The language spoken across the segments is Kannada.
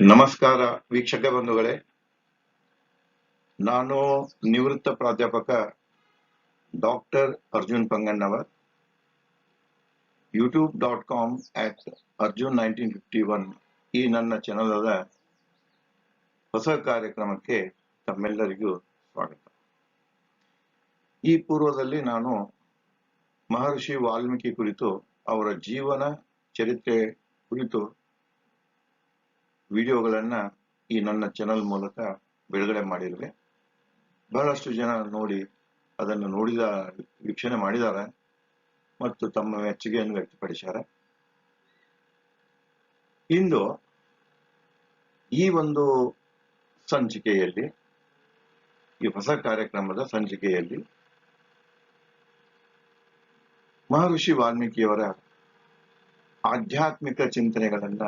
ನಮಸ್ಕಾರ ವೀಕ್ಷಕ ಬಂಧುಗಳೇ. ನಾನು ನಿವೃತ್ತ ಪ್ರಾಧ್ಯಾಪಕ doctor Arjun Pangannavar. YouTube dot com at Arjun nineteen fifty one ಈ ನನ್ನ ಚಾನಲದ ಹೊಸ ಕಾರ್ಯಕ್ರಮಕ್ಕೆ ತಮ್ಮೆಲ್ಲರಿಗೂ ಸ್ವಾಗತ. ಈ ಪೂರ್ವದಲ್ಲಿ ನಾನು ಮಹರ್ಷಿ ವಾಲ್ಮೀಕಿ ಕುರಿತು ಅವರ ಜೀವನ ಚರಿತ್ರೆ ಕುರಿತು ವಿಡಿಯೋಗಳನ್ನ ಈ ನನ್ನ ಚಾನಲ್ ಮೂಲಕ ಬಿಡುಗಡೆ ಮಾಡಿರುವೆ ಬಹಳಷ್ಟು ಜನ ನೋಡಿ ಅದನ್ನು ನೋಡಿದ, ವೀಕ್ಷಣೆ ಮಾಡಿದ್ದಾರೆ ಮತ್ತು ತಮ್ಮ ಮೆಚ್ಚುಗೆಯನ್ನು ವ್ಯಕ್ತಪಡಿಸ್ಯಾರ ಇಂದು ಈ ಒಂದು ಸಂಚಿಕೆಯಲ್ಲಿ, ಈ ಹೊಸ ಕಾರ್ಯಕ್ರಮದ ಸಂಚಿಕೆಯಲ್ಲಿ ಮಹರ್ಷಿ ವಾಲ್ಮೀಕಿಯವರ ಆಧ್ಯಾತ್ಮಿಕ ಚಿಂತನೆಗಳನ್ನ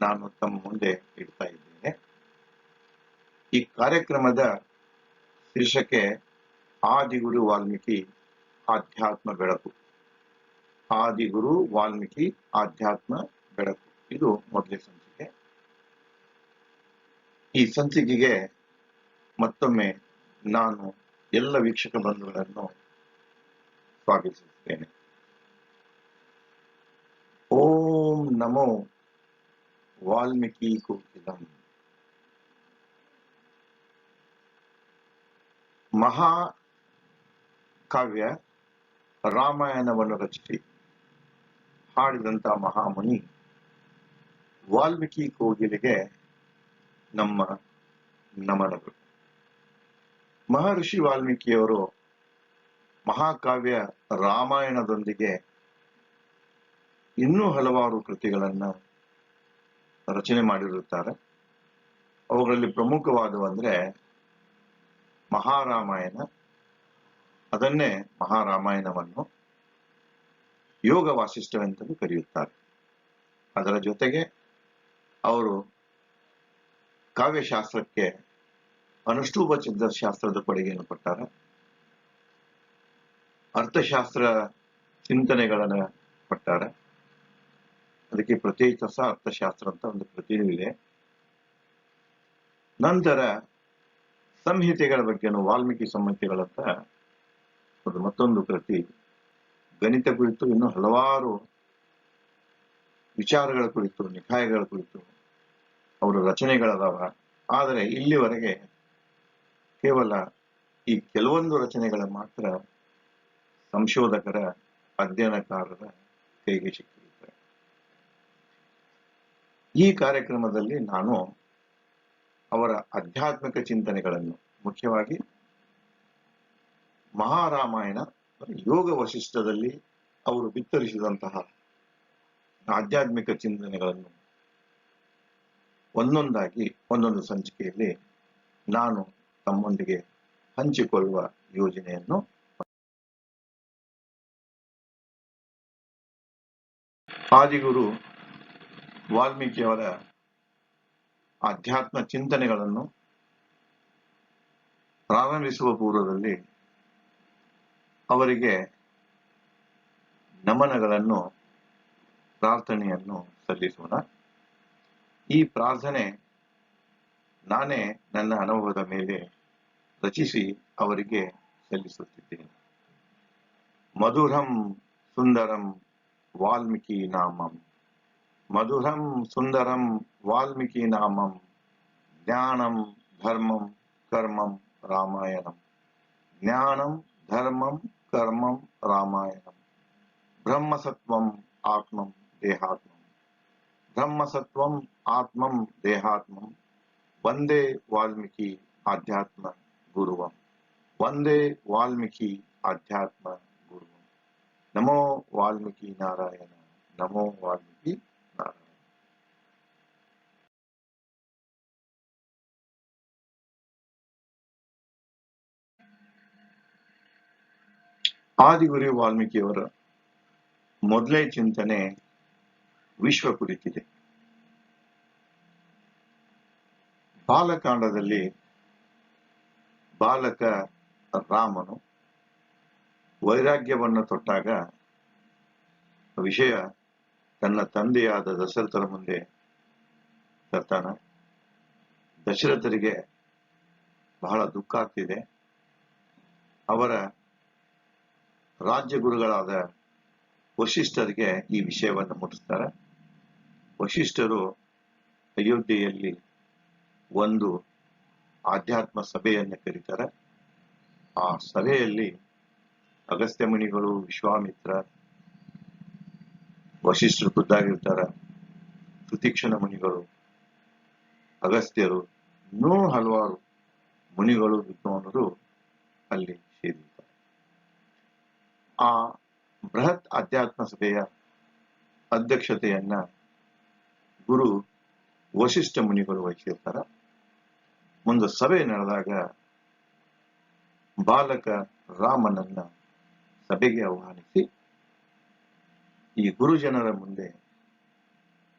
ನಾನು ತಮ್ಮ ಮುಂದೆ ಇಡ್ತಾ ಇದ್ದೇನೆ. ಈ ಕಾರ್ಯಕ್ರಮದ ಶೀರ್ಷಕ್ಕೆ ಆದಿಗುರು ವಾಲ್ಮೀಕಿ ಆಧ್ಯಾತ್ಮ ಬೆಳಕು. ಆದಿಗುರು ವಾಲ್ಮೀಕಿ ಆಧ್ಯಾತ್ಮ ಬೆಳಕು. ಇದು ಮೊದಲೇ ಸಂಚಿಕೆ. ಈ ಸಂಚಿಕೆಗೆ ಮತ್ತೊಮ್ಮೆ ನಾನು ಎಲ್ಲ ವೀಕ್ಷಕ ಬಂಧುಗಳನ್ನು ಸ್ವಾಗತಿಸುತ್ತೇನೆ. ಓಂ ನಮೋ ವಾಲ್ಮೀಕಿ ಕೋಕಿಲಂ ಮಹಾ ಕಾವ್ಯ ರಾಮಾಯಣವನ್ನು ರಚಿಸಿ ಹಾಡಿದಂತ ಮಹಾಮುನಿ ವಾಲ್ಮೀಕಿ ಕೋಗಿಲೆಗೆ ನಮ್ಮ ನಮನಗಳು. ಮಹರ್ಷಿ ವಾಲ್ಮೀಕಿಯವರು ಮಹಾಕಾವ್ಯ ರಾಮಾಯಣದೊಂದಿಗೆ ಇನ್ನೂ ಹಲವಾರು ಕೃತಿಗಳನ್ನ ರಚನೆ ಮಾಡಿರುತ್ತಾರೆ. ಅವುಗಳಲ್ಲಿ ಪ್ರಮುಖವಾದವಂದ್ರೆ ಮಹಾರಾಮಾಯಣ. ಅದನ್ನೇ ಮಹಾರಾಮಾಯಣವನ್ನು ಯೋಗ ವಾಸಿಷ್ಠವೆಂತಲೂ ಕರೆಯುತ್ತಾರೆ. ಅದರ ಜೊತೆಗೆ ಅವರು ಕಾವ್ಯಶಾಸ್ತ್ರಕ್ಕೆ ಅನುಷ್ಠೂಪ ಶಾಸ್ತ್ರದ ಕೊಡುಗೆಯನ್ನು ಕೊಟ್ಟಾರೆ. ಅರ್ಥಶಾಸ್ತ್ರ ಚಿಂತನೆಗಳನ್ನ ಕೊಟ್ಟಾರೆ. ಅದಕ್ಕೆ ಪ್ರತ್ಯೇಕಿತ ಅರ್ಥಶಾಸ್ತ್ರ ಅಂತ ಒಂದು ಕೃತಿಯೂ ಇದೆ. ನಂತರ ಸಂಹಿತೆಗಳ ಬಗ್ಗೆನೂ ವಾಲ್ಮೀಕಿ ಸಂಹಿತೆಗಳಂತ ಅದು ಮತ್ತೊಂದು ಕೃತಿ ಗಣಿತ ಕುರಿತು ಇನ್ನೂ ಹಲವಾರು ವಿಚಾರಗಳ ಕುರಿತು ನಿಕಾಯಗಳ ಕುರಿತು ಅವರ ರಚನೆಗಳದಾವ. ಆದರೆ ಇಲ್ಲಿವರೆಗೆ ಕೇವಲ ಈ ಕೆಲವೊಂದು ರಚನೆಗಳ ಮಾತ್ರ ಸಂಶೋಧಕರ ಅಧ್ಯಯನಕಾರರ ಕೈಗೆ ಸಿಕ್ಕಿರುತ್ತವೆ ಈ ಕಾರ್ಯಕ್ರಮದಲ್ಲಿ ನಾನು ಅವರ ಆಧ್ಯಾತ್ಮಿಕ ಚಿಂತನೆಗಳನ್ನು, ಮುಖ್ಯವಾಗಿ ಮಹಾರಾಮಾಯಣ ಯೋಗ ವಶಿಷ್ಠದಲ್ಲಿ ಅವರು ಬಿತ್ತರಿಸಿದಂತಹ ಆಧ್ಯಾತ್ಮಿಕ ಚಿಂತನೆಗಳನ್ನು ಒಂದೊಂದಾಗಿ, ಒಂದೊಂದು ಸಂಚಿಕೆಯಲ್ಲಿ ನಾನು ತಮ್ಮೊಂದಿಗೆ ಹಂಚಿಕೊಳ್ಳುವ ಯೋಜನೆಯನ್ನು ಆದಿಗುರು ವಾಲ್ಮೀಕಿಯವರ ಆಧ್ಯಾತ್ಮ ಚಿಂತನೆಗಳನ್ನು ಪ್ರಾರಂಭಿಸುವ ಪೂರ್ವದಲ್ಲಿ ಅವರಿಗೆ ನಮನಗಳನ್ನು, ಪ್ರಾರ್ಥನೆಯನ್ನು ಸಲ್ಲಿಸೋಣ. ಈ ಪ್ರಾರ್ಥನೆ ನಾನೇ ನನ್ನ ಅನುಭವದ ಮೇಲೆ ರಚಿಸಿ ಅವರಿಗೆ ಸಲ್ಲಿಸುತ್ತಿದ್ದೇನೆ. ಮಧುರಂ ಸುಂದರಂ ವಾಲ್ಮೀಕಿ ನಾಮಂ. ಮಧುರಂ ಸುಂದರಂ ವಾಲ್ಮೀಕಿ ನಾಮಂ ಜ್ಞಾನಂ ಧರ್ಮಂ ಕರ್ಮಂ ರಾಮಾಯಣಂ ಜ್ಞಾನಂ ಧರ್ಮಂ ಕರ್ಮಂ ರಾಮಾಯಣಂ ಬ್ರಹ್ಮಸತ್ವಂ ಆತ್ಮಂ ದೇಹಾತ್ಮಂ ಬ್ರಹ್ಮಸತ್ವಂ ಆತ್ಮಂ ದೇಹಾತ್ಮಂ ವಂದೇ ವಾಲ್ಮೀಕಿ ಆಧ್ಯಾತ್ಮ ಗುರುವಂ ವಂದೇ ವಾಲ್ಮೀಕಿ ಆಧ್ಯಾತ್ಮ ಗುರುವಂ ನಮೋ ವಾಲ್ಮೀಕಿ ನಾರಾಯಣ ನಮೋ ವಾಲ್ಮೀಕಿ ಆದಿಗುರು ವಾಲ್ಮೀಕಿಯವರ ಮೊದಲೇ ಚಿಂತನೆ ವಿಶ್ವ ಕುರಿತಿದೆ. ಬಾಲಕಾಂಡದಲ್ಲಿ ಬಾಲಕ ರಾಮನು ವೈರಾಗ್ಯವನ್ನು ತೊಟ್ಟಾಗ ವಿಷಯ ತನ್ನ ತಂದೆಯಾದ ದಶರಥರ ಮುಂದೆ ತರ್ತಾನೆ ದಶರಥರಿಗೆ ಬಹಳ ದುಃಖ ಆಗ್ತಿದೆ. ಅವರ ರಾಜ್ಯ ಗುರುಗಳಾದ ವಶಿಷ್ಠರಿಗೆ ಈ ವಿಷಯವನ್ನು ಮುಟ್ಟಿಸ್ತಾರೆ. ವಶಿಷ್ಠರು ಅಯೋಧ್ಯೆಯಲ್ಲಿ ಒಂದು ಆಧ್ಯಾತ್ಮ ಸಭೆಯನ್ನು ಕರೀತಾರೆ. ಆ ಸಭೆಯಲ್ಲಿ ಅಗಸ್ತ್ಯ ಮುನಿಗಳು, ವಿಶ್ವಾಮಿತ್ರ, ವಶಿಷ್ಠರು ಖುದ್ದಾಗಿರ್ತಾರೆ. ಸುತೀಕ್ಷಣ ಮುನಿಗಳು, ಅಗಸ್ತ್ಯರು ಇನ್ನೂ ಹಲವಾರು ಮುನಿಗಳು, ವಿದ್ವಾನರು ಅಲ್ಲಿ ಆ ಬೃಹತ್ ಅಧ್ಯಾತ್ಮ ಸಭೆಯ ಅಧ್ಯಕ್ಷತೆಯನ್ನ ಗುರು ವಶಿಷ್ಠ ಮುನಿಗಳು ವಹಿಸಿರ್ತಾರ. ಒಂದು ಸಭೆ ನಡೆದಾಗ ಬಾಲಕ ರಾಮನನ್ನ ಸಭೆಗೆ ಆಹ್ವಾನಿಸಿ, ಈ ಗುರುಜನರ ಮುಂದೆ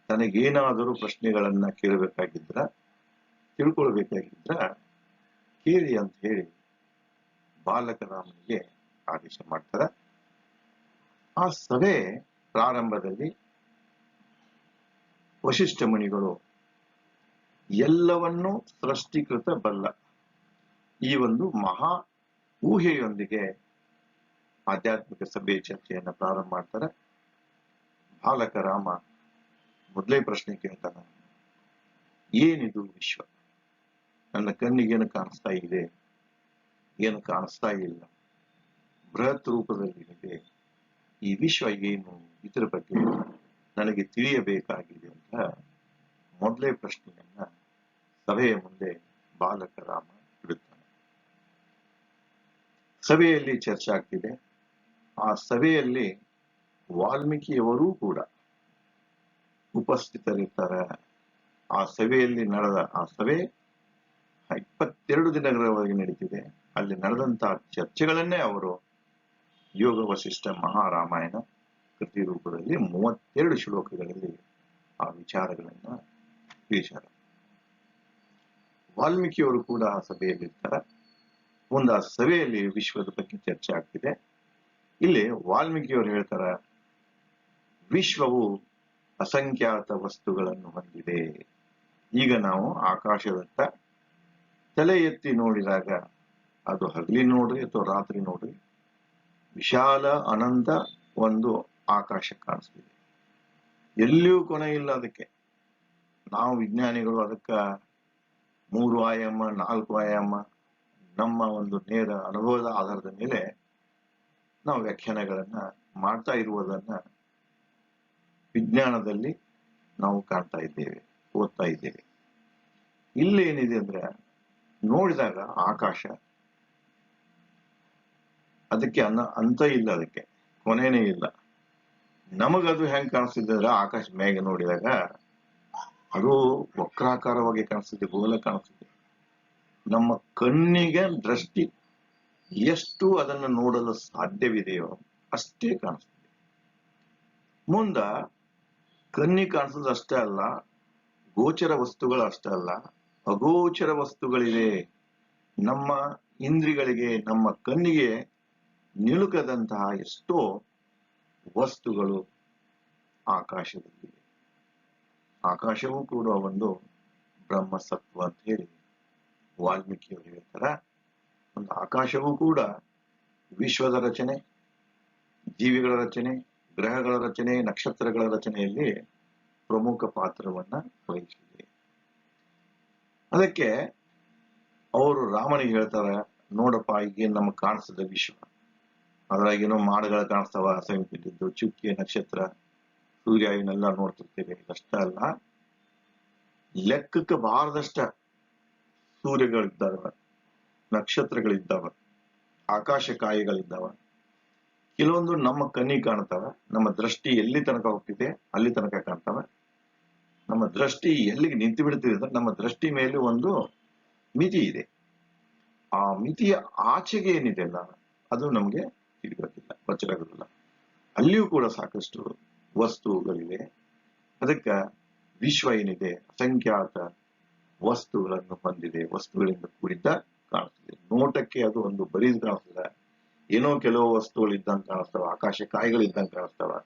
ತನಗೇನಾದರೂ ಪ್ರಶ್ನೆಗಳನ್ನ ಕೇಳಬೇಕಾಗಿದ್ರ, ತಿಳ್ಕೊಳ್ಬೇಕಾಗಿದ್ರ, ಕೇಳಿ ಅಂತ ಹೇಳಿ ಬಾಲಕ ರಾಮನಿಗೆ ಆದೇಶ ಮಾಡ್ತಾರೆ. ಆ ಸಭೆ ಪ್ರಾರಂಭದಲ್ಲಿ ವಶಿಷ್ಠ ಮುನಿಗಳು ಎಲ್ಲವನ್ನೂ ಸೃಷ್ಟಿಕೃತ ಬಲ್ಲ. ಈ ಒಂದು ಮಹಾ ಊಹೆಯೊಂದಿಗೆ ಆಧ್ಯಾತ್ಮಿಕ ಸಭೆ ಚರ್ಚೆಯನ್ನು ಪ್ರಾರಂಭ ಮಾಡ್ತಾರೆ. ಬಾಲಕ ರಾಮ ಮೊದಲೇ ಪ್ರಶ್ನೆ ಕೇಳ್ತಾನೆ, ಏನಿದು ವಿಶ್ವ? ನನ್ನ ಕಣ್ಣಿಗೇನು ಕಾಣಿಸ್ತಾ ಇದೆ? ಏನು ಕಾಣಿಸ್ತಾ ಇಲ್ಲ? ಬೃಹತ್ ರೂಪದಲ್ಲಿ ಇದೆ ಈ ವಿಶ್ವ ಏನು ಇದರ ಬಗ್ಗೆ ನನಗೆ ತಿಳಿಯಬೇಕಾಗಿದೆ ಅಂತ ಮೊದಲೇ ಪ್ರಶ್ನೆಯನ್ನ ಸಭೆಯ ಮುಂದೆ ಬಾಲಕ ರಾಮ ಇಡುತ್ತಾನೆ. ಸಭೆಯಲ್ಲಿ ಚರ್ಚೆ ಆಗ್ತಿದೆ. ಆ ಸಭೆಯಲ್ಲಿ ವಾಲ್ಮೀಕಿಯವರೂ ಕೂಡ ಉಪಸ್ಥಿತರಿರ್ತಾರೆ. ಆ ಸಭೆಯಲ್ಲಿ ನಡೆದ, ಆ ಸಭೆ ಇಪ್ಪತ್ತೆರಡು ದಿನಗಳವರೆಗೆ ನಡೀತಿದೆ. ಅಲ್ಲಿ ನಡೆದಂತಹ ಚರ್ಚೆಗಳನ್ನೇ ಅವರು ಯೋಗ ವಸಿಷ್ಠ ಮಹಾರಾಮಾಯಣ ಕೃತಿ ರೂಪದಲ್ಲಿ ಮೂವತ್ತೆರಡು ಶ್ಲೋಕಗಳಲ್ಲಿ ಆ ವಿಚಾರಗಳನ್ನ ತಿಳಿಸಿದ್ದಾರೆ ವಾಲ್ಮೀಕಿಯವರು ಕೂಡ ಆ ಸಭೆಯಲ್ಲಿರ್ತಾರೆ. ಮುಂದೆ ಆ ಸಭೆಯಲ್ಲಿ ವಿಶ್ವದ ಬಗ್ಗೆ ಚರ್ಚೆ ಆಗ್ತಿದೆ. ಇಲ್ಲಿ ವಾಲ್ಮೀಕಿಯವರು ಹೇಳ್ತಾರ, ವಿಶ್ವವು ಅಸಂಖ್ಯಾತ ವಸ್ತುಗಳನ್ನು ಹೊಂದಿದೆ. ಈಗ ನಾವು ಆಕಾಶದತ್ತ ತಲೆ ಎತ್ತಿ ನೋಡಿದಾಗ ಅದು ಹಗಲಿ ನೋಡ್ರಿ ಅಥವಾ ರಾತ್ರಿ ನೋಡ್ರಿ? ವಿಶಾಲ ಅನಂತ ಒಂದು ಆಕಾಶ ಕಾಣಿಸ್ತಿದೆ. ಎಲ್ಲಿಯೂ ಕೊನೆ ಇಲ್ಲ ಅದಕ್ಕೆ. ನಾವು ವಿಜ್ಞಾನಿಗಳು ಅದಕ್ಕೆ ಮೂರು ಆಯಾಮ, ನಾಲ್ಕು ಆಯಾಮ, ನಮ್ಮ ಒಂದು ನೇರ ಅನುಭವದ ಆಧಾರದ ಮೇಲೆ ನಾವು ವ್ಯಾಖ್ಯಾನಗಳನ್ನ ಮಾಡ್ತಾ ಇರುವುದನ್ನ ವಿಜ್ಞಾನದಲ್ಲಿ ನಾವು ಕಾಣ್ತಾ ಇದ್ದೇವೆ, ಓದ್ತಾ ಇದ್ದೇವೆ. ಇಲ್ಲಿ ಏನಿದೆ ಅಂದ್ರೆ ನೋಡಿದಾಗ ಆಕಾಶ ಅದಕ್ಕೆ ಅನ್ನ ಅಂತ ಇಲ್ಲ ಅದಕ್ಕೆ. ಕೊನೆನೇ ಇಲ್ಲ. ನಮಗದು ಹೆಂಗ್ ಕಾಣಿಸ್ತಿದೆ ಅಂದ್ರೆ ಆಕಾಶ ಮೇಘ ನೋಡಿದಾಗ ಅದು ವಕ್ರಾಕಾರವಾಗಿ ಕಾಣಿಸ್ತಿದೆ, ಗೋಲ ಕಾಣಿಸ್ತಿದೆ. ನಮ್ಮ ಕಣ್ಣಿಗೆ ದೃಷ್ಟಿ ಎಷ್ಟು ಅದನ್ನು ನೋಡಲು ಸಾಧ್ಯವಿದೆಯೋ ಅಷ್ಟೇ ಕಾಣಿಸ್ತಿದೆ. ಮುಂದ ಕಣ್ಣಿಗೆ ಕಾಣಿಸೋದು ಅಷ್ಟೇ ಅಲ್ಲ, ಗೋಚರ ವಸ್ತುಗಳು ಅಷ್ಟೇ ಅಲ್ಲ, ಅಗೋಚರ ವಸ್ತುಗಳಿವೆ. ನಮ್ಮ ಇಂದ್ರಿಗಳಿಗೆ, ನಮ್ಮ ಕಣ್ಣಿಗೆ ನಿಲುಕದಂತಹ ಎಷ್ಟೋ ವಸ್ತುಗಳು ಆಕಾಶದಲ್ಲಿವೆ ಆಕಾಶವೂ ಕೂಡ ಒಂದು ಬ್ರಹ್ಮಸತ್ವ ಅಂತ ಹೇಳಿ ವಾಲ್ಮೀಕಿಯವರು ಹೇಳ್ತಾರ, ಒಂದು ಆಕಾಶವೂ ಕೂಡ ವಿಶ್ವದ ರಚನೆ, ಜೀವಿಗಳ ರಚನೆ, ಗ್ರಹಗಳ ರಚನೆ, ನಕ್ಷತ್ರಗಳ ರಚನೆಯಲ್ಲಿ ಪ್ರಮುಖ ಪಾತ್ರವನ್ನ ವಹಿಸಿದೆ. ಅದಕ್ಕೆ ಅವರು ರಾಮನಿಗೆ ಹೇಳ್ತಾರ, ನೋಡಪ್ಪ ಈಗ ನಮಗೆ ಕಾಣಿಸದ ವಿಶ್ವ ಅದ್ರಾಗೇನೋ ಮಾಡಗಳು ಕಾಣಿಸ್ತಾವ ಸಮೀಪಿದ್ದು ಚುಕ್ಕಿ, ನಕ್ಷತ್ರ, ಸೂರ್ಯ, ಇವನ್ನೆಲ್ಲ ನೋಡ್ತಿರ್ತೇವೆ. ಅಷ್ಟೇ ಅಲ್ಲ, ಲೆಕ್ಕಕ್ಕೆ ಬಾರದಷ್ಟ ಸೂರ್ಯಗಳಿದ್ದಾವ, ನಕ್ಷತ್ರಗಳಿದ್ದಾವ ಆಕಾಶ ಕಾಯಿಗಳಿದ್ದಾವ ಕೆಲವೊಂದು ನಮ್ಮ ಕನ್ನಿ ಕಾಣ್ತಾವ, ನಮ್ಮ ದೃಷ್ಟಿ ಎಲ್ಲಿ ತನಕ ಹೋಗ್ತಿದೆ, ಅಲ್ಲಿ ತನಕ ಕಾಣ್ತಾವ. ನಮ್ಮ ದೃಷ್ಟಿ ಎಲ್ಲಿಗೆ ನಿಂತು ಬಿಡ್ತಿದೆ ಅಂದ್ರೆ ನಮ್ಮ ದೃಷ್ಟಿ ಮೇಲೆ ಒಂದು ಮಿತಿ ಇದೆ. ಆ ಮಿತಿಯ ಆಚೆಗೆ ಏನಿದೆ ಅಲ್ಲ, ಅದು ನಮಗೆ ಗೊತ್ತಿರೋದಿಲ್ಲ ಅಲ್ಲಿಯೂ ಕೂಡ ಸಾಕಷ್ಟು ವಸ್ತುಗಳಿವೆ. ಅದಕ್ಕೆ ವಿಶ್ವ ಏನಿದೆ? ಅಸಂಖ್ಯಾತ ವಸ್ತುಗಳನ್ನು ಹೊಂದಿದೆ, ವಸ್ತುಗಳಿಂದ ಕೂಡಿದ್ದ ಕಾಣಿಸ್ತದೆ. ನೋಟಕ್ಕೆ ಅದು ಒಂದು ಬರೀದ್ ಕಾಣಿಸ್ತದೆ. ಏನೋ ಕೆಲವು ವಸ್ತುಗಳು ಇದ್ದಂಗೆ ಕಾಣಿಸ್ತಾವ, ಆಕಾಶ ಕಾಯಿಗಳಿದ್ದಂಗೆ ಕಾಣಿಸ್ತಾವ.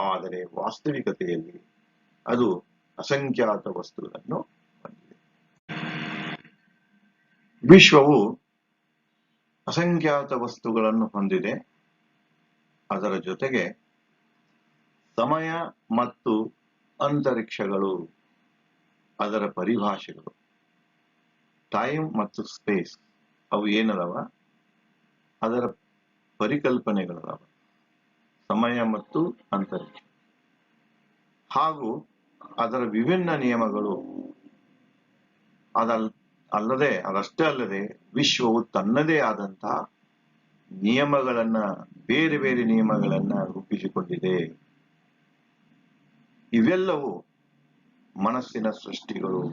ಆದರೆ ವಾಸ್ತವಿಕತೆಯಲ್ಲಿ ಅದು ಅಸಂಖ್ಯಾತ ವಸ್ತುಗಳನ್ನು ಹೊಂದಿದೆ. ವಿಶ್ವವು ಅಸಂಖ್ಯಾತ ವಸ್ತುಗಳನ್ನು ಹೊಂದಿದೆ. ಅದರ ಜೊತೆಗೆ ಸಮಯ ಮತ್ತು ಅಂತರಿಕ್ಷಗಳು, ಅದರ ಪರಿಭಾಷೆಗಳು ಟೈಮ್ ಮತ್ತು ಸ್ಪೇಸ್ ಅವು ಏನದವ? ಅದರ ಪರಿಕಲ್ಪನೆಗಳದವ. ಸಮಯ ಮತ್ತು ಅಂತರಿಕ್ಷ. ಹಾಗೂ ಅದರ ವಿಭಿನ್ನ ನಿಯಮಗಳು. ಅದಲ್, ಅಲ್ಲದೆ, ಅದಷ್ಟೇ ಅಲ್ಲದೆ ವಿಶ್ವವು ತನ್ನದೇ ಆದಂತಹ ನಿಯಮಗಳನ್ನ, ಬೇರೆ ಬೇರೆ ನಿಯಮಗಳನ್ನ ರೂಪಿಸಿಕೊಂಡಿದೆ. ಇವೆಲ್ಲವೂ ಮನಸ್ಸಿನ ಸೃಷ್ಟಿಗಳು.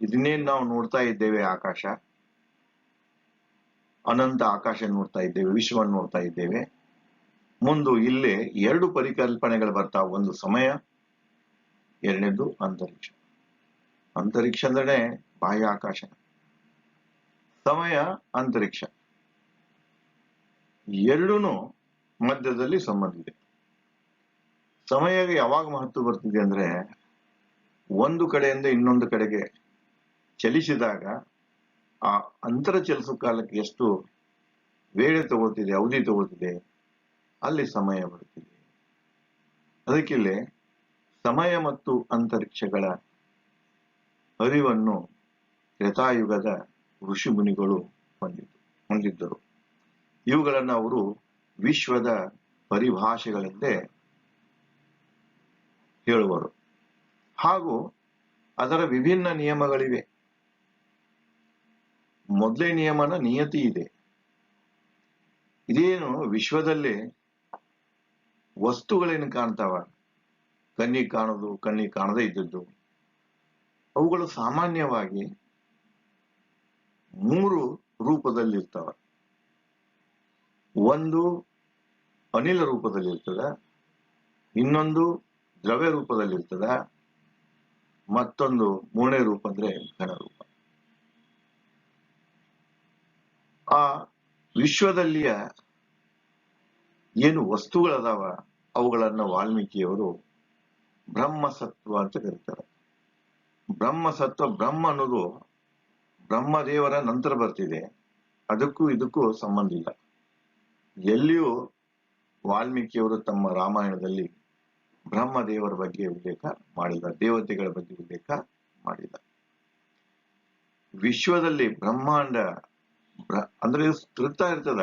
ಇದನ್ನೇ ನಾವು ನೋಡ್ತಾ ಇದ್ದೇವೆ ಆಕಾಶ? ಅನಂತ ಆಕಾಶ ನೋಡ್ತಾ ಇದ್ದೇವೆ ವಿಶ್ವವನ್ನು ನೋಡ್ತಾ ಇದ್ದೇವೆ. ಮುಂದು ಇಲ್ಲಿ ಎರಡು ಪರಿಕಲ್ಪನೆಗಳು ಬರ್ತಾವ, ಒಂದು ಸಮಯ, ಎರಡನೇದು ಅಂತರಿಕ್ಷ. ಅಂತರಿಕ್ಷ ಅಂದ್ರೆ ಬಾಹ್ಯಾಕಾಶ ಸಮಯ, ಅಂತರಿಕ್ಷ. ಎರಡೂನು ಮಧ್ಯದಲ್ಲಿ ಸಂಬಂಧ ಇದೆ. ಸಮಯಕ್ಕೆ ಯಾವಾಗ ಮಹತ್ವ ಬರ್ತಿದೆ ಅಂದ್ರೆ ಒಂದು ಕಡೆಯಿಂದ ಇನ್ನೊಂದು ಕಡೆಗೆ ಚಲಿಸಿದಾಗ ಆ ಅಂತರ ಚಲಿಸೋ ಕಾಲಕ್ಕೆ ಎಷ್ಟು ವೇಳೆ ತಗೋತಿದೆ ಅವಧಿ ತಗೋತಿದೆ ಅಲ್ಲಿ ಸಮಯ ಬರುತ್ತಿದೆ ಅದಕ್ಕಿಲ್ಲಿ ಸಮಯ ಮತ್ತು ಅಂತರಿಕ್ಷಗಳ ಅರಿವನ್ನು ತ್ರೇತಾಯುಗದ ಋಷಿ ಮುನಿಗಳು ಹೊಂದಿದ್ದು, ಹೊಂದಿದ್ದರು. ಇವುಗಳನ್ನು ಅವರು ವಿಶ್ವದ ಪರಿಭಾಷೆಗಳೆಂದೇ ಹೇಳುವರು. ಹಾಗೂ ಅದರ ವಿಭಿನ್ನ ನಿಯಮಗಳಿವೆ. ಮೊದಲೇ ನಿಯಮನ ನಿಯತಿ ಇದೆ. ಇದೇನು ವಿಶ್ವದಲ್ಲಿ ವಸ್ತುಗಳೇನು ಕಾಣ್ತಾವ? ಕಣ್ಣಿಗೆ ಕಾಣೋದು, ಕಣ್ಣಿಗೆ ಕಾಣದೇ ಇದ್ದದ್ದು. ಅವುಗಳು ಸಾಮಾನ್ಯವಾಗಿ ಮೂರು ರೂಪದಲ್ಲಿರ್ತವ. ಒಂದು ಅನಿಲ ರೂಪದಲ್ಲಿರ್ತದ, ಇನ್ನೊಂದು ದ್ರವ್ಯ ರೂಪದಲ್ಲಿರ್ತದ, ಮತ್ತೊಂದು ಮೂರನೇ ರೂಪ ಅಂದ್ರೆ ಘನ ರೂಪ. ಆ ವಿಶ್ವದಲ್ಲಿಯ ಏನು ವಸ್ತುಗಳದಾವ ಅವುಗಳನ್ನ ವಾಲ್ಮೀಕಿಯವರು ಬ್ರಹ್ಮಸತ್ವ ಅಂತ ಕರೀತಾರೆ. ಬ್ರಹ್ಮಸತ್ವ, ಬ್ರಹ್ಮ ಅನ್ನೋದು ಬ್ರಹ್ಮದೇವರ ನಂತರ ಬರ್ತಿದೆ. ಅದಕ್ಕೂ ಇದಕ್ಕೂ ಸಂಬಂಧ ಇಲ್ಲ. ಎಲ್ಲಿಯೂ ವಾಲ್ಮೀಕಿಯವರು ತಮ್ಮ ರಾಮಾಯಣದಲ್ಲಿ ಬ್ರಹ್ಮ ದೇವರ ಬಗ್ಗೆ ಉಲ್ಲೇಖ ಮಾಡಿಲ್ಲ, ದೇವತೆಗಳ ಬಗ್ಗೆ ಉಲ್ಲೇಖ ಮಾಡಿಲ್ಲ. ವಿಶ್ವದಲ್ಲಿ ಬ್ರಹ್ಮಾಂಡ ಬ್ರ- ಅಂದ್ರೆ ಇದು ಇರ್ತದ.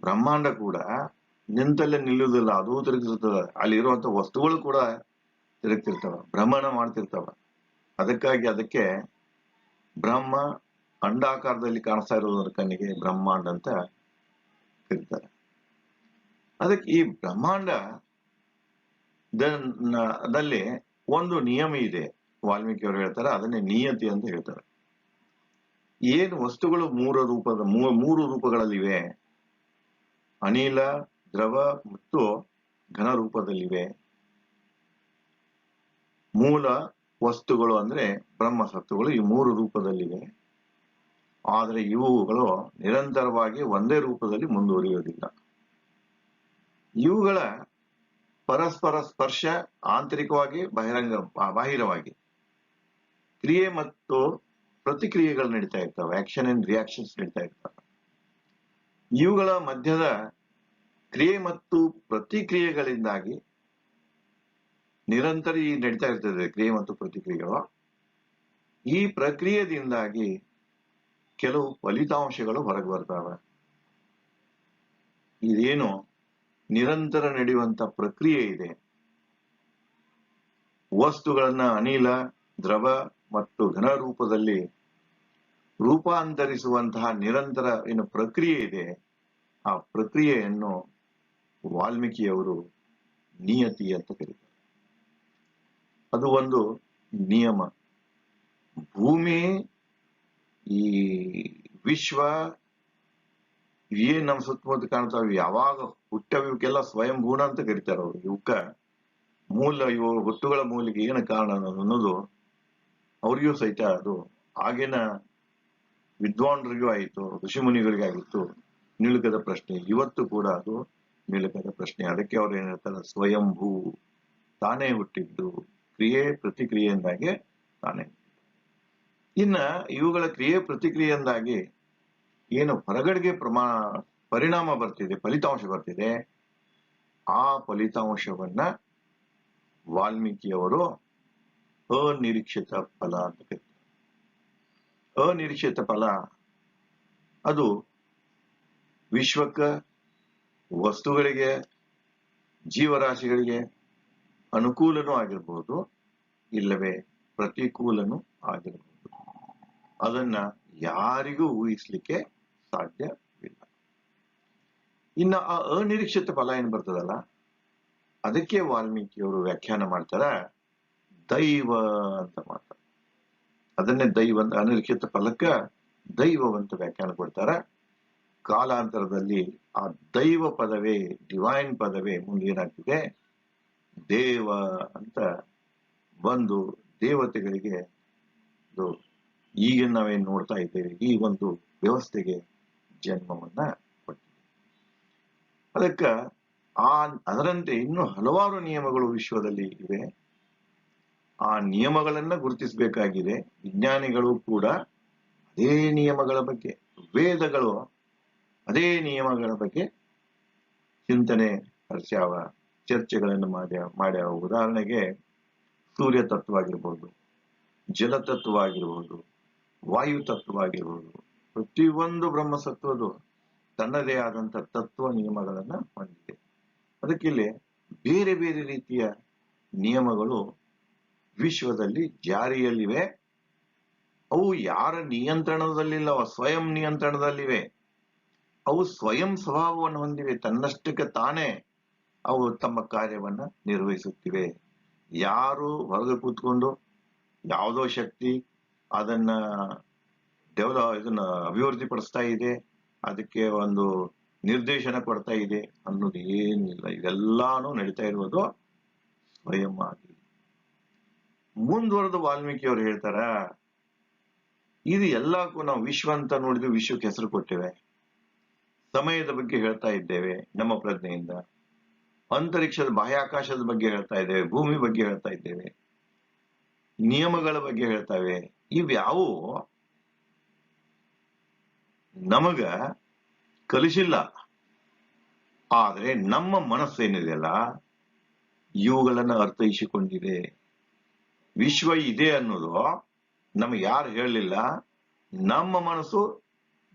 ಬ್ರಹ್ಮಾಂಡ ಕೂಡ ನಿಂತಲ್ಲೇ ನಿಲ್ಲುವುದಿಲ್ಲ, ಅದು ತಿರುಗಿಸುತ್ತದೆ. ಅಲ್ಲಿ ಇರುವಂತ ವಸ್ತುಗಳು ಕೂಡ ತಿರುಗ್ತಿರ್ತಾವ, ಭ್ರಮಣ ಮಾಡ್ತಿರ್ತಾವ. ಅದಕ್ಕಾಗಿ ಅದಕ್ಕೆ ಬ್ರಹ್ಮ ಅಂಡಾಕಾರದಲ್ಲಿ ಕಾಣಿಸ್ತಾ ಇರೋದ್ರ ಕಣ್ಣಿಗೆ ಬ್ರಹ್ಮಾಂಡ ಅಂತ ಕರೀತಾರೆ ಅದಕ್ಕೆ ಈ ಬ್ರಹ್ಮಾಂಡ ದಲ್ಲಿ ಒಂದು ನಿಯಮ ಇದೆ. ವಾಲ್ಮೀಕಿ ಅವರು ಹೇಳ್ತಾರೆ, ಅದನ್ನೇ ನಿಯತಿ ಅಂತ ಹೇಳ್ತಾರೆ. ಏನು ವಸ್ತುಗಳು ಮೂರು ರೂಪದ ಮೂರು ರೂಪಗಳಲ್ಲಿವೆ? ಅನಿಲ, ದ್ರವ ಮತ್ತು ಘನ ರೂಪದಲ್ಲಿವೆ. ಮೂಲ ವಸ್ತುಗಳು ಅಂದ್ರೆ ಬ್ರಹ್ಮ ಸತ್ವಗಳು ಈ ಮೂರು ರೂಪದಲ್ಲಿವೆ. ಆದರೆ ಇವುಗಳು ನಿರಂತರವಾಗಿ ಒಂದೇ ರೂಪದಲ್ಲಿ ಮುಂದುವರಿಯೋದಿಲ್ಲ ಇವುಗಳ ಪರಸ್ಪರ ಸ್ಪರ್ಶ ಆಂತರಿಕವಾಗಿ, ಬಹಿರಂಗ, ಬಾಹಿರವಾಗಿ ಕ್ರಿಯೆ ಮತ್ತು ಪ್ರತಿಕ್ರಿಯೆಗಳು ನಡೀತಾ ಇರ್ತವೆ. ಆಕ್ಷನ್ ಅಂಡ್ ರಿಯಾಕ್ಷನ್ಸ್ ನಡೀತಾ ಇರ್ತವೆ. ಇವುಗಳ ಮಧ್ಯದ ಕ್ರಿಯೆ ಮತ್ತು ಪ್ರತಿಕ್ರಿಯೆಗಳಿಂದಾಗಿ ನಿರಂತರ ಈ ನಡೀತಾ ಇರ್ತದೆ, ಕ್ರಿಯೆ ಮತ್ತು ಪ್ರತಿಕ್ರಿಯೆಗಳು. ಈ ಪ್ರಕ್ರಿಯೆದಿಂದಾಗಿ ಕೆಲವು ಫಲಿತಾಂಶಗಳು ಹೊರಗೆ ಬರ್ತವೆ. ಇದೇನು ನಿರಂತರ ನಡೆಯುವಂತ ಪ್ರಕ್ರಿಯೆ ಇದೆ. ವಸ್ತುಗಳನ್ನ ಅನಿಲ, ದ್ರವ ಮತ್ತು ಘನ ರೂಪದಲ್ಲಿ ರೂಪಾಂತರಿಸುವಂತಹ ನಿರಂತರ ಏನು ಪ್ರಕ್ರಿಯೆ ಇದೆ, ಆ ಪ್ರಕ್ರಿಯೆಯನ್ನು ವಾಲ್ಮೀಕಿಯವರು ನಿಯತಿ ಅಂತ ಕರೀತಾರೆ. ಅದು ಒಂದು ನಿಯಮ. ಭೂಮಿ ಈ ವಿಶ್ವ ಏನ್ ನಮ್ ಸುತ್ತಮುತ್ತ ಕಾಣ್ತಾವ, ಯಾವಾಗ ಹುಟ್ಟವ ಇವಕ್ಕೆಲ್ಲ ಸ್ವಯಂಭೂಣ ಅಂತ ಕರಿತಾರ ಅವ್ರು. ಇವಕ್ಕ ಮೂಲ, ಇವ ಹುಟ್ಟುಗಳ ಮೂಲಿಗೆ ಏನು ಕಾರಣ ಅನ್ನೋದು ಅವರಿಗೂ ಸಹಿತ ಅದು. ಆಗಿನ ವಿದ್ವಾಂಸರಿಗೂ ಆಯಿತು ಋಷಿಮುನಿಗಳಿಗೆ ಆಗಿತ್ತು ನಿಲುಕದ ಪ್ರಶ್ನೆ. ಇವತ್ತು ಕೂಡ ಅದು ನಿಲುಕದ ಪ್ರಶ್ನೆ. ಅದಕ್ಕೆ ಅವ್ರು ಏನ್ ಹೇಳ್ತಾರೆ, ಸ್ವಯಂಭೂ ತಾನೇ ಹುಟ್ಟಿದ್ದು. ಕ್ರಿಯೆ, ಪ್ರತಿಕ್ರಿಯೆಯಿಂದಾಗೆ ತಾನೇ. ಇನ್ನ ಇವುಗಳ ಕ್ರಿಯೆ ಪ್ರತಿಕ್ರಿಯೆಯಿಂದಾಗಿ ಏನು ಹೊರಗಡೆಗೆ ಪ್ರಮಾಣ ಪರಿಣಾಮ ಬರ್ತಿದೆ, ಫಲಿತಾಂಶ ಬರ್ತಿದೆ, ಆ ಫಲಿತಾಂಶವನ್ನ ವಾಲ್ಮೀಕಿಯವರು ಅನಿರೀಕ್ಷಿತ ಫಲ ಅಂತ ಕರೀತಾರೆ. ಅನಿರೀಕ್ಷಿತ ಫಲ ಅದು ವಿಶ್ವಕ್ಕ, ವಸ್ತುಗಳಿಗೆ, ಜೀವರಾಶಿಗಳಿಗೆ ಅನುಕೂಲನೂ ಆಗಿರ್ಬೋದು, ಇಲ್ಲವೇ ಪ್ರತಿಕೂಲನೂ ಆಗಿರ್ಬೋದು. ಅದನ್ನ ಯಾರಿಗೂ ಊಹಿಸ್ಲಿಕ್ಕೆ ಸಾಧ್ಯವಿಲ್ಲ. ಇನ್ನು ಆ ಅನಿರೀಕ್ಷಿತ ಫಲ ಏನ್ ಬರ್ತದಲ್ಲ, ಅದಕ್ಕೆ ವಾಲ್ಮೀಕಿಯವರು ವ್ಯಾಖ್ಯಾನ ಮಾಡ್ತಾರ, ದೈವ ಅಂತ ಮಾಡ್ತಾರೆ. ಅದನ್ನೇ ದೈವ ಅಂತ, ಅನಿರೀಕ್ಷಿತ ಫಲಕ್ಕ ದೈವವಂತ ವ್ಯಾಖ್ಯಾನ ಕೊಡ್ತಾರ. ಕಾಲಾಂತರದಲ್ಲಿ ಆ ದೈವ ಪದವೇ ಡಿವೈನ್ ಪದವೇ ಮುಂದೆ ಏನಾಗ್ತಿದೆ? ದೇವ ಅಂತ ಬಂದು ದೇವತೆಗಳಿಗೆ ಈಗ ನಾವೇನ್ ನೋಡ್ತಾ ಇದ್ದೇವೆ, ಈ ಒಂದು ವ್ಯವಸ್ಥೆಗೆ ಜನ್ಮವನ್ನ ಕೊಟ್ಟಿದೆ. ಅದಕ್ಕ ಆ ಅದರಂತೆ ಇನ್ನೂ ಹಲವಾರು ನಿಯಮಗಳು ವಿಶ್ವದಲ್ಲಿ ಇವೆ. ಆ ನಿಯಮಗಳನ್ನ ಗುರುತಿಸಬೇಕಾಗಿದೆ. ವಿಜ್ಞಾನಿಗಳು ಕೂಡ ಅದೇ ನಿಯಮಗಳ ಬಗ್ಗೆ ವೇದಗಳು ಅದೇ ನಿಯಮಗಳ ಬಗ್ಗೆ ಚಿಂತನೆ ಹರ್ಸ್ಯಾವ ಚರ್ಚೆಗಳನ್ನು ಮಾಡ್ಯಾವ ಮಾಡ್ಯಾವ ಉದಾಹರಣೆಗೆ ಸೂರ್ಯ ತತ್ವ ಆಗಿರ್ಬೋದು, ಜಲತತ್ವ ಆಗಿರ್ಬೋದು ವಾಯು ತತ್ವವಾಗಿರ್ಬೋದು ಪ್ರತಿಯೊಂದು ಬ್ರಹ್ಮಸತ್ವದು ತನ್ನದೇ ಆದಂತ ತತ್ವ ನಿಯಮಗಳನ್ನ ಹೊಂದಿದೆ. ಅದಕ್ಕಿಲ್ಲಿ ಬೇರೆ ಬೇರೆ ರೀತಿಯ ನಿಯಮಗಳು ವಿಶ್ವದಲ್ಲಿ ಜಾರಿಯಲ್ಲಿವೆ. ಅವು ಯಾರ ನಿಯಂತ್ರಣದಲ್ಲಿಲ್ಲ ಸ್ವಯಂ ನಿಯಂತ್ರಣದಲ್ಲಿವೆ. ಅವು ಸ್ವಯಂ ಸ್ವಭಾವವನ್ನು ಹೊಂದಿವೆ. ತನ್ನಷ್ಟಕ್ಕೆ ತಾನೇ ಅವು ತಮ್ಮ ಕಾರ್ಯವನ್ನ ನಿರ್ವಹಿಸುತ್ತಿವೆ. ಯಾರು ಹೊರಗೆ ಕೂತ್ಕೊಂಡು ಯಾವುದೋ ಶಕ್ತಿ ಅದನ್ನ ಡೆವಲಪ್ ಇದನ್ನ ಅಭಿವೃದ್ಧಿ ಪಡಿಸ್ತಾ ಇದೆ. ಅದಕ್ಕೆ ಒಂದು ನಿರ್ದೇಶನ ಕೊಡ್ತಾ ಇದೆ. ಅನ್ನೋದು ಏನಿಲ್ಲ. ಇದೆಲ್ಲಾನು ನಡೀತಾ ಇರುವುದು ಸ್ವಯಂ ಆಗಿ. ಮುಂದುವರೆದು ವಾಲ್ಮೀಕಿ ಅವ್ರು ಹೇಳ್ತಾರ, ಇದು ಎಲ್ಲಕ್ಕೂ ನಾವು ವಿಶ್ವ ಅಂತ ನೋಡಿದ್ವಿ ವಿಶ್ವಕ್ಕೆ ಹೆಸರು ಕೊಟ್ಟಿವೆ. ಸಮಯದ ಬಗ್ಗೆ ಹೇಳ್ತಾ ಇದ್ದೇವೆ ನಮ್ಮ ಪ್ರಜ್ಞೆಯಿಂದ. ಅಂತರಿಕ್ಷದ ಬಾಹ್ಯಾಕಾಶದ ಬಗ್ಗೆ ಹೇಳ್ತಾ ಇದ್ದೇವೆ. ಭೂಮಿ ಬಗ್ಗೆ ಹೇಳ್ತಾ ಇದ್ದೇವೆ. ನಿಯಮಗಳ ಬಗ್ಗೆ ಹೇಳ್ತಾವೆ. ಇವ್ಯಾವು ನಮಗ ಕಲಿಸಿಲ್ಲ. ಆದ್ರೆ ನಮ್ಮ ಮನಸ್ಸೇನಿದೆಯಲ್ಲ ಇವುಗಳನ್ನ ಅರ್ಥೈಸಿಕೊಂಡಿದೆ. ವಿಶ್ವ ಇದೆ ಅನ್ನೋದು ನಮಗೆ ಯಾರು ಹೇಳಲಿಲ್ಲ. ನಮ್ಮ ಮನಸ್ಸು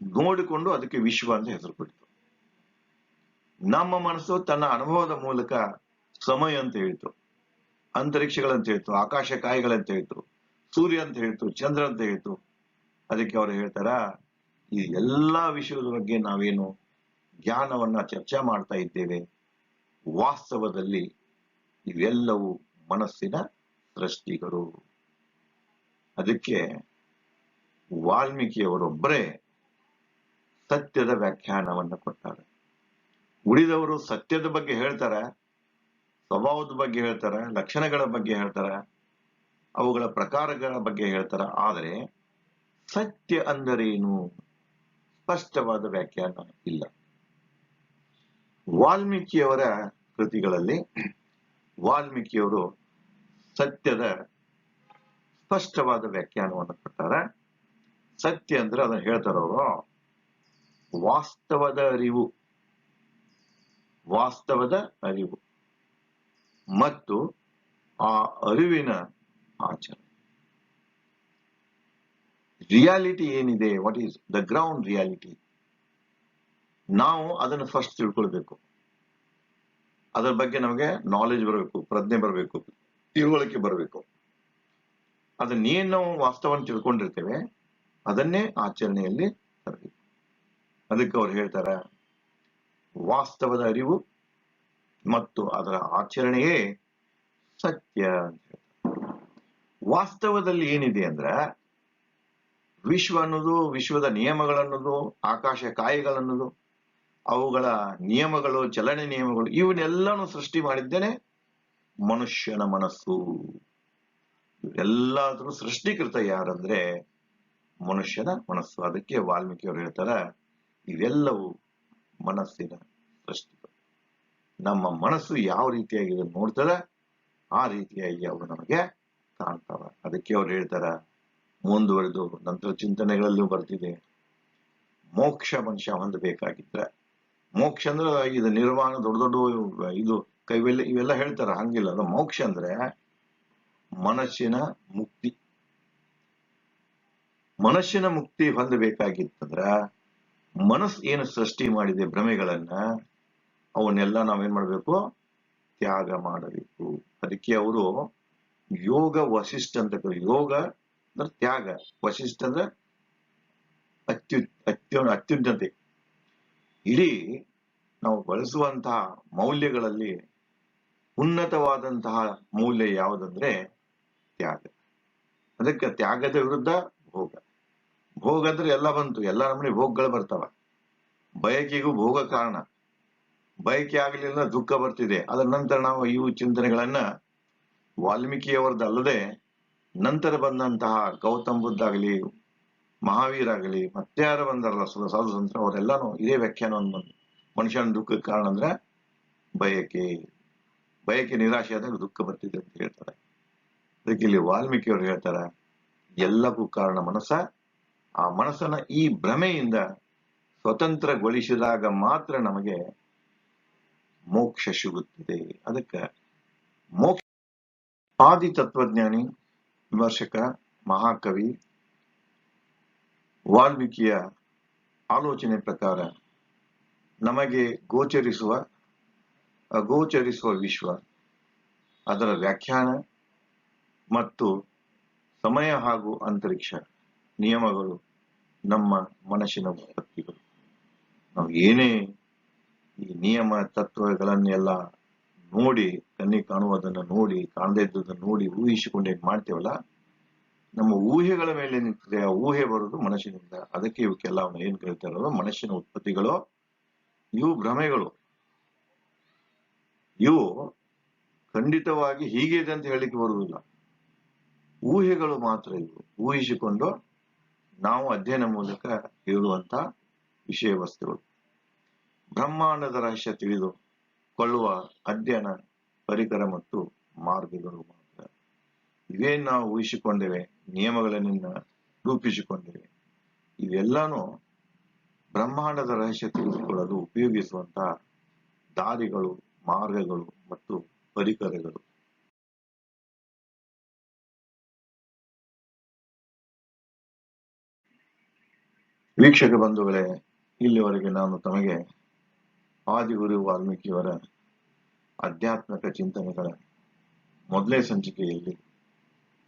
ನೋಡಿಕೊಂಡು ಅದಕ್ಕೆ ವಿಶ್ವ ಅಂತ ಹೆಸರು ಕೊಟ್ಟಿತು ನಮ್ಮ ಮನಸ್ಸು ತನ್ನ ಅನುಭವದ ಮೂಲಕ ಸಮಯ ಅಂತ ಹೇಳಿತು ಅಂತರಿಕ್ಷಗಳಂತ ಹೇಳ್ತು ಆಕಾಶ ಕಾಯಿಗಳಂತ ಹೇಳ್ತು ಸೂರ್ಯ ಅಂತ ಹೇಳ್ತು ಚಂದ್ರ ಅಂತ ಹೇಳ್ತು ಅದಕ್ಕೆ ಅವರು ಹೇಳ್ತಾರ, ಈ ಎಲ್ಲಾ ವಿಷಯದ ಬಗ್ಗೆ ನಾವೇನು ಜ್ಞಾನವನ್ನ ಚರ್ಚೆ ಮಾಡ್ತಾ ಇದ್ದೇವೆ, ವಾಸ್ತವದಲ್ಲಿ ಇವೆಲ್ಲವೂ ಮನಸ್ಸಿನ ಸೃಷ್ಟಿಗಳು. ಅದಕ್ಕೆ ವಾಲ್ಮೀಕಿಯವರೊಬ್ಬರೇ ಸತ್ಯದ ವ್ಯಾಖ್ಯಾನವನ್ನ ಕೊಟ್ಟಾರೆ ಉಳಿದವರು ಸತ್ಯದ ಬಗ್ಗೆ ಹೇಳ್ತಾರ, ಸ್ವಭಾವದ ಬಗ್ಗೆ ಹೇಳ್ತಾರ, ಲಕ್ಷಣಗಳ ಬಗ್ಗೆ ಹೇಳ್ತಾರ ಅವುಗಳ ಪ್ರಕಾರಗಳ ಬಗ್ಗೆ ಹೇಳ್ತಾರ. ಆದರೆ ಸತ್ಯ ಅಂದರೇನು? ಸ್ಪಷ್ಟವಾದ ವ್ಯಾಖ್ಯಾನ ಇಲ್ಲ. ವಾಲ್ಮೀಕಿಯವರ ಕೃತಿಗಳಲ್ಲಿ ವಾಲ್ಮೀಕಿಯವರು ಸತ್ಯದ ಸ್ಪಷ್ಟವಾದ ವ್ಯಾಖ್ಯಾನವನ್ನು ಕೊಟ್ಟಾರ ಸತ್ಯ ಅಂದ್ರೆ ಅದನ್ನ ಹೇಳ್ತಾರವರು ವಾಸ್ತವದ ಅರಿವು. ವಾಸ್ತವದ ಅರಿವು. ಮತ್ತು ಆ ಅರಿವಿನ ಆಚರಣೆ ರಿಯಾಲಿಟಿ ಏನಿದೆ? What is the ground reality ನಾವು ಅದನ್ನು ಫಸ್ಟ್ ತಿಳ್ಕೊಳ್ಬೇಕು. ಅದರ ಬಗ್ಗೆ ನಮಗೆ ನಾಲೆಜ್ ಬರಬೇಕು, ಪ್ರಜ್ಞೆ ಬರಬೇಕು, ತಿಳುವಳಿಕೆ ಬರಬೇಕು. ಅದನ್ನೇನು ನಾವು ವಾಸ್ತವವನ್ನು ತಿಳ್ಕೊಂಡಿರ್ತೇವೆ, ಅದನ್ನೇ ಆಚರಣೆಯಲ್ಲಿ ತರಬೇಕು. ಅದಕ್ಕೆ ಅವ್ರು ಹೇಳ್ತಾರ, ವಾಸ್ತವದ ಅರಿವು ಮತ್ತು ಅದರ ಆಚರಣೆಯೇ ಸತ್ಯ ವಾಸ್ತವದಲ್ಲಿ ಏನಿದೆ ಅಂದ್ರೆ, ವಿಶ್ವ ಅನ್ನೋದು, ವಿಶ್ವದ ನಿಯಮಗಳನ್ನೋದು ಆಕಾಶ ಕಾಯಿಗಳನ್ನೋದು ಅವುಗಳ ನಿಯಮಗಳು, ಚಲನೆ ನಿಯಮಗಳು, ಇವನ್ನೆಲ್ಲಾನು ಸೃಷ್ಟಿ ಮಾಡಿದ್ದೇನೆ ಮನುಷ್ಯನ ಮನಸ್ಸು. ಎಲ್ಲಾದ್ರೂ ಸೃಷ್ಟಿಕೃತ ಯಾರಂದ್ರೆ ಮನುಷ್ಯನ ಮನಸ್ಸು. ಅದಕ್ಕೆ ವಾಲ್ಮೀಕಿ ಅವರು ಹೇಳ್ತಾರ, ಇವೆಲ್ಲವೂ ಮನಸ್ಸಿನ ಸೃಷ್ಟಿ ನಮ್ಮ ಮನಸ್ಸು ಯಾವ ರೀತಿಯಾಗಿ ನೋಡ್ತದ ಆ ರೀತಿಯಾಗಿ ಅವು ನಮಗೆ ಕಾಣ್ತಾವ ಅದಕ್ಕೆ ಅವ್ರು ಹೇಳ್ತಾರ, ಮುಂದುವರೆದು ನಂತರ ಚಿಂತನೆಗಳಲ್ಲೂ ಬರ್ತಿದೆ. ಮೋಕ್ಷ ಮನುಷ್ಯ ಹೊಂದಬೇಕಾಗಿದ್ರೆ, ಮೋಕ್ಷ ಅಂದ್ರೆ ಇದು ನಿರ್ವಾಣ, ದೊಡ್ಡ ದೊಡ್ಡ ಇದು ಕೈವೆಲ್ಲ, ಇವೆಲ್ಲ ಹೇಳ್ತಾರ, ಹಂಗಿಲ್ಲ. ಅದು ಮೋಕ್ಷ ಅಂದ್ರೆ ಮನಸ್ಸಿನ ಮುಕ್ತಿ. ಮನಸ್ಸಿನ ಮುಕ್ತಿ ಹೊಂದಬೇಕಾಗಿತ್ತಂದ್ರ ಮನಸ್ಸು ಏನು ಸೃಷ್ಟಿ ಮಾಡಿದೆ ಭ್ರಮೆಗಳನ್ನ, ಅವನ್ನೆಲ್ಲ ನಾವೇನ್ ಮಾಡ್ಬೇಕು? ತ್ಯಾಗ ಮಾಡಬೇಕು. ಅದಕ್ಕೆ ಅವರು ಯೋಗ ವಶಿಷ್ಠ ಅಂತ ಕರಿ ಯೋಗ ಅಂದ್ರೆ ತ್ಯಾಗ. ವಶಿಷ್ಠ ಅಂದ್ರೆ ಅತ್ಯು ಅತ್ಯು, ಅತ್ಯುನ್ನತೆ. ಇಡೀ ನಾವು ಬಳಸುವಂತಹ ಮೌಲ್ಯಗಳಲ್ಲಿ ಉನ್ನತವಾದಂತಹ ಮೌಲ್ಯ ಯಾವುದಂದ್ರೆ ತ್ಯಾಗ. ಅದಕ್ಕೆ ತ್ಯಾಗದ ವಿರುದ್ಧ ಭೋಗ. ಭೋಗ ಅಂದ್ರೆ ಎಲ್ಲ ಬಂತು, ಎಲ್ಲ ನಮ್ಮನೆ ಭೋಗಗಳು ಬರ್ತಾವ. ಬಯಕೆಗೂ ಭೋಗ ಕಾರಣ. ಬಯಕೆ ಆಗಲಿಲ್ಲ ದುಃಖ ಬರ್ತಿದೆ. ಅದರ ನಂತರ ನಾವು ಇವು ಚಿಂತನೆಗಳನ್ನ ವಾಲ್ಮೀಕಿಯವರದಲ್ಲದೆ ನಂತರ ಬಂದಂತಹ ಗೌತಮ್ ಬುದ್ಧ ಆಗಲಿ, ಮಹಾವೀರ ಆಗಲಿ ಮತ್ಯಾರು ಬಂದಾರಲ್ಲ ಸಾಧು ಸಂತರ, ಅವರೆಲ್ಲಾನು ಇದೇ ವ್ಯಾಖ್ಯಾನವನ್ನು ಬಂದು ಮನುಷ್ಯನ ದುಃಖಕ್ಕೆ ಕಾರಣ ಅಂದ್ರೆ ಬಯಕೆ ಬಯಕೆ ನಿರಾಶೆ ಆದಾಗ ದುಃಖ ಬರ್ತಿದೆ ಅಂತ ಹೇಳ್ತಾರೆ. ಅದಕ್ಕೆ ಇಲ್ಲಿ ವಾಲ್ಮೀಕಿಯವರು ಹೇಳ್ತಾರೆ, ಎಲ್ಲಕ್ಕೂ ಕಾರಣ ಮನಸ್ಸ. ಆ ಮನಸ್ಸನ್ನ ಈ ಭ್ರಮೆಯಿಂದ ಸ್ವತಂತ್ರಗೊಳಿಸಿದಾಗ ಮಾತ್ರ ನಮಗೆ ಮೋಕ್ಷ ಸಿಗುತ್ತದೆ. ಅದಕ್ಕೆ ಮೋಕ್ಷ ಆದಿ ತತ್ವಜ್ಞಾನಿ ವಿಮರ್ಶಕ, ಮಹಾಕವಿ, ವಾಲ್ಮೀಕಿಯ ಆಲೋಚನೆ ಪ್ರಕಾರ ನಮಗೆ ಗೋಚರಿಸುವ ಅಗೋಚರಿಸುವ ವಿಶ್ವ. ಅದರ ವ್ಯಾಖ್ಯಾನ ಮತ್ತು ಸಮಯ ಹಾಗೂ ಅಂತರಿಕ್ಷ ನಿಯಮಗಳು ನಮ್ಮ ಮನಸ್ಸಿನ ಉತ್ಪತ್ತಿಗಳು. ನಾವು ಏನೇ ಈ ನಿಯಮ, ತತ್ವಗಳನ್ನೆಲ್ಲ ನೋಡಿ, ಕಣ್ಣಿಗೆ ಕಾಣುವುದನ್ನು ನೋಡಿ, ಕಾಣದೇ ಇದ್ದದನ್ನು ನೋಡಿ, ಊಹಿಸಿಕೊಂಡು ಏನು ಮಾಡ್ತೇವಲ್ಲ, ನಮ್ಮ ಊಹೆಗಳ ಮೇಲೆ ನಿಂತಿದೆ, ಆ ಊಹೆ ಬರೋದು ಮನಸ್ಸಿನಿಂದ. ಅದಕ್ಕೆ ಇವಕ್ಕೆಲ್ಲ ಅವನು ಏನ್ ಕೇಳ್ತಾ ಇರೋದು ಮನಸ್ಸಿನ ಉತ್ಪತ್ತಿಗಳು, ಇವು ಭ್ರಮೆಗಳು. ಇವು ಖಂಡಿತವಾಗಿ ಹೀಗೆ ಇದೆ ಅಂತ ಹೇಳಿಕ್ಕೆ ಬರುವುದಿಲ್ಲ. ಊಹೆಗಳು ಮಾತ್ರ ಇವು. ಊಹಿಸಿಕೊಂಡು ನಾವು ಅಧ್ಯಯನ ಮೂಲಕ ಹೇಳುವಂತ ವಿಷಯ ವಸ್ತುಗಳು ಬ್ರಹ್ಮಾಂಡದ ರಹಸ್ಯ ತಿಳಿದು ಕೊಳ್ಳುವ ಅಧ್ಯಯನ ಪರಿಕರ ಮತ್ತು ಮಾರ್ಗಗಳು ಮಾತ್ರ. ಇವೇ ನಾವು ಊಹಿಸಿಕೊಂಡೇವೆ ನಿಯಮಗಳನ್ನ ರೂಪಿಸಿಕೊಂಡಿವೆ. ಇವೆಲ್ಲಾನು ಬ್ರಹ್ಮಾಂಡದ ರಹಸ್ಯ ತಿಳಿದುಕೊಳ್ಳಲು ಉಪಯೋಗಿಸುವಂತ ದಾರಿಗಳು, ಮಾರ್ಗಗಳು ಮತ್ತು ಪರಿಕರಗಳು. ವೀಕ್ಷಕ ಬಂಧುಗಳೇ, ಇಲ್ಲಿವರೆಗೆ ನಾನು ತಮಗೆ ಆದಿಗುರು ವಾಲ್ಮೀಕಿಯವರ ಆಧ್ಯಾತ್ಮಿಕ ಚಿಂತನೆಗಳ ಮೊದಲನೇ ಸಂಚಿಕೆಯಲ್ಲಿ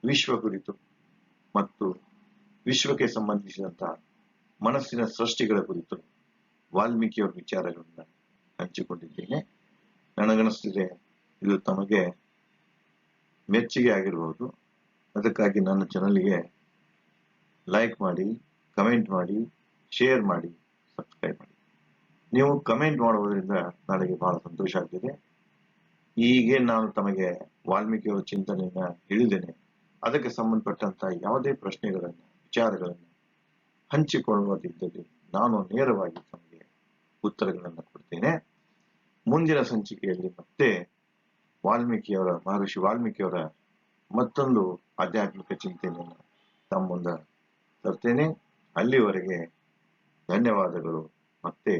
ವಿಶ್ವ ಕುರಿತು ಮತ್ತು ವಿಶ್ವಕ್ಕೆ ಸಂಬಂಧಿಸಿದಂತಹ ಮನಸ್ಸಿನ ಸೃಷ್ಟಿಗಳ ಕುರಿತು ವಾಲ್ಮೀಕಿಯವರ ವಿಚಾರಗಳನ್ನು ಹಂಚಿಕೊಂಡಿದ್ದೇನೆ. ನನಗನಿಸ್ತಿದೆ ಇದು ತಮಗೆ ಮೆಚ್ಚುಗೆ ಆಗಿರಬಹುದು ಅದಕ್ಕಾಗಿ ನನ್ನ ಚಾನಲ್ಗೆ ಲೈಕ್ ಮಾಡಿ ಕಮೆಂಟ್ ಮಾಡಿ ಶೇರ್ ಮಾಡಿ ಸಬ್ಸ್ಕ್ರೈಬ್ ಮಾಡಿ. ನೀವು ಕಮೆಂಟ್ ಮಾಡುವುದರಿಂದ ನನಗೆ ಬಹಳ ಸಂತೋಷ ಆಗ್ತಿದೆ. ಹೀಗೆ ನಾನು ತಮಗೆ ವಾಲ್ಮೀಕಿಯವರ ಚಿಂತನೆಯನ್ನ ಹೇಳಿದ್ದೇನೆ. ಅದಕ್ಕೆ ಸಂಬಂಧಪಟ್ಟಂತ ಯಾವುದೇ ಪ್ರಶ್ನೆಗಳನ್ನು, ವಿಚಾರಗಳನ್ನು ಹಂಚಿಕೊಳ್ಳುವುದಿದ್ದಲ್ಲಿ ನಾನು ನೇರವಾಗಿ ತಮಗೆ ಉತ್ತರಗಳನ್ನು ಕೊಡ್ತೇನೆ. ಮುಂದಿನ ಸಂಚಿಕೆಯಲ್ಲಿ ಮತ್ತೆ ವಾಲ್ಮೀಕಿಯವರ, ಮಹರ್ಷಿ ವಾಲ್ಮೀಕಿಯವರ ಮತ್ತೊಂದು ಆಧ್ಯಾತ್ಮಿಕ ಚಿಂತನೆಯನ್ನು ತಮ್ಮ ತರ್ತೇನೆ. ಅಲ್ಲಿವರೆಗೆ ಧನ್ಯವಾದಗಳು. ಮತ್ತೆ